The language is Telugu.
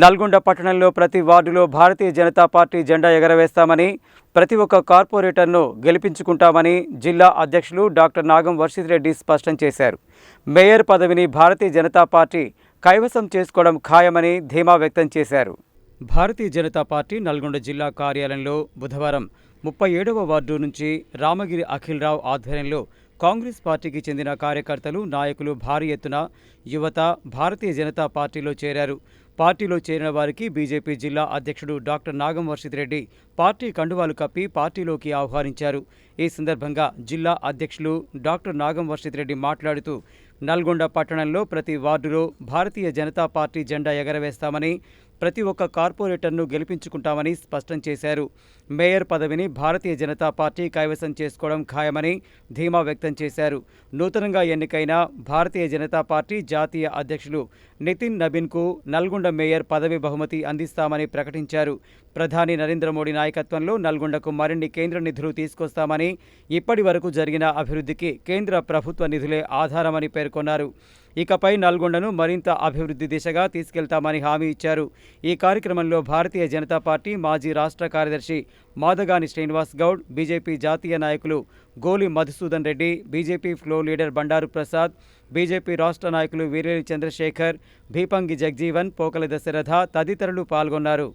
నల్గొండ పట్టణంలో ప్రతి వార్డులో భారతీయ జనతా పార్టీ జెండా ఎగరవేస్తామని ప్రతి ఒక్క కార్పొరేటర్ను గెలిపించుకుంటామని జిల్లా అధ్యక్షులు డాక్టర్ నాగం వర్షిత్ స్పష్టం చేశారు. మేయర్ పదవిని భారతీయ జనతా పార్టీ కైవసం చేసుకోవడం ఖాయమని ధీమా వ్యక్తం చేశారు. భారతీయ జనతా పార్టీ నల్గొండ జిల్లా కార్యాలయంలో బుధవారం ముప్పై ఏడవ వార్డు నుంచి రామగిరి అఖిల్రావు ఆధ్వర్యంలో కాంగ్రెస్ పార్టీకి చెందిన కార్యకర్తలు నాయకులు భారీ ఎత్తున యువత భారతీయ జనతా పార్టీలో చేరారు. పార్టీలో చేరిన వారికి బీజేపీ జిల్లా అధ్యక్షుడు డాక్టర్ నాగం వర్షిత్ రెడ్డి పార్టీ కండువాలు కప్పి పార్టీలోకి ఆహ్వానించారు. ఈ సందర్భంగా జిల్లా అధ్యక్షులు డాక్టర్ నాగం వర్షిత్ రెడ్డి మాట్లాడుతూ నల్గొండ పట్టణంలో ప్రతి వార్డులో భారతీయ జనతా పార్టీ జెండా ఎగరవేస్తామని ప్రతి ఒక్క కార్పొరేటర్ను గెలిపించుకుంటామని స్పష్టం చేశారు. మేయర్ పదవిని భారతీయ జనతా పార్టీ కైవసం చేసుకోవడం ఖాయమని ధీమా వ్యక్తం చేశారు. నూతనంగా ఎన్నికైన భారతీయ జనతా పార్టీ జాతీయ అధ్యక్షులు నితిన్ నబీన్కు నల్గొండ మేయర్ పదవి బహుమతి అందిస్తామని ప్రకటించారు. ప్రధాని నరేంద్ర మోడీ నాయకత్వంలో నల్గొండకు మరిన్ని కేంద్ర నిధులు తీసుకొస్తామని ఇప్పటి వరకు జరిగిన అభివృద్ధికి కేంద్ర ప్రభుత్వ నిధులే ఆధారమని పేర్కొన్నారు. ఇకపై నల్గొండను మరింత అభివృద్ధి దిశగా తీసుకెళ్తామని హామీ ఇచ్చారు. ఈ కార్యక్రమంలో భారతీయ జనతా పార్టీ మాజీ రాష్ట్ర కార్యదర్శి మాదగాని శ్రీనివాస్ గౌడ్ బీజేపీ జాతీయ నాయకులు Goli Madhusudan Reddy BJP floor leader Bandaru Prasad BJP రాష్ట్ర నాయకులు వీరేరి చంద్రశేఖర్ భీపంగి జగ్జీవన్ పోకల దశరథ తదితరులు పాల్గొన్నారు.